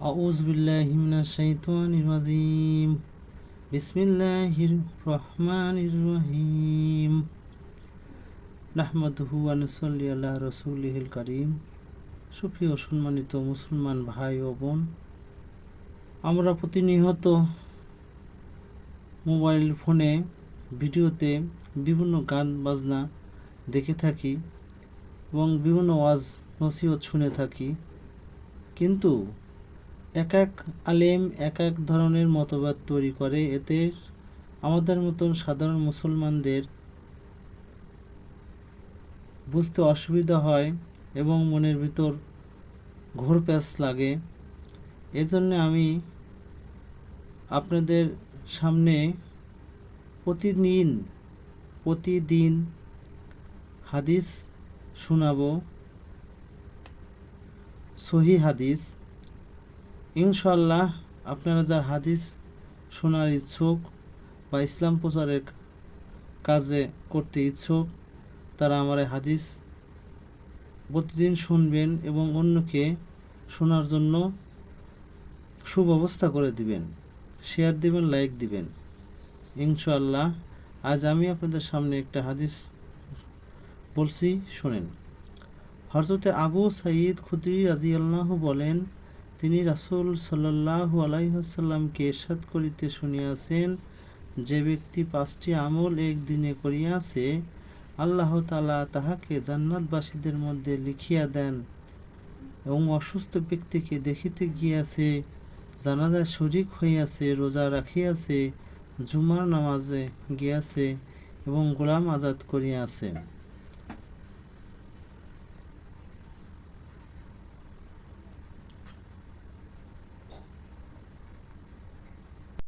আউজ করিম। সুপ্রিয় সম্মানিত মুসলমান ভাই ও বোন, আমরা প্রতিনিয়ত মোবাইল ফোনে, ভিডিওতে বিভিন্ন গান বাজনা দেখে থাকি এবং বিভিন্ন ওয়াজ নসিহত শুনে থাকি। কিন্তু এক এক আলেম এক এক ধরনের মতবাদ তৈরি করে। এতে আমাদের মতন সাধারণ মুসলমানদের বুঝতে অসুবিধা হয় এবং মনের ভিতর ঘোর প্যাঁচ লাগে। এজন্য আমি আপনাদের সামনে প্রতিদিন প্রতিদিন হাদিস শোনাবো, সহি হাদিস। ইনশাল্লাহ আপনারা যার হাদিস শোনার ইচ্ছুক বা ইসলাম প্রচারের কাজে করতে ইচ্ছুক, তারা আমার হাদিস প্রতিদিন শুনবেন এবং অন্যকে শোনার জন্য সুব্যবস্থা করে দিবেন শেয়ার দিবেন লাইক দিবেন। ইনশাল্লাহ আজ আমি আপনাদের সামনে একটা হাদিস বলছি, শোনেন। হজরতে আবু সাইদ খুদ্রি রাজিয়াল্লাহ বলেন তিনি রাসুল সাল্লাহ আলাইসাল্লামকে এরশাদ করিতে শুনিয়াছেন, যে ব্যক্তি পাঁচটি আমল একদিনে করিয়াছে, আল্লাহ তালা তাহাকে জান্নাতবাসীদের মধ্যে লিখিয়া দেন এবং অসুস্থ ব্যক্তিকে দেখিতে গিয়াছে জানাজায় শরিক হইয়াছে, রোজা রাখিয়াছে, জুমার নামাজে গিয়াছে এবং গোলাম আজাদ করিয়াছে।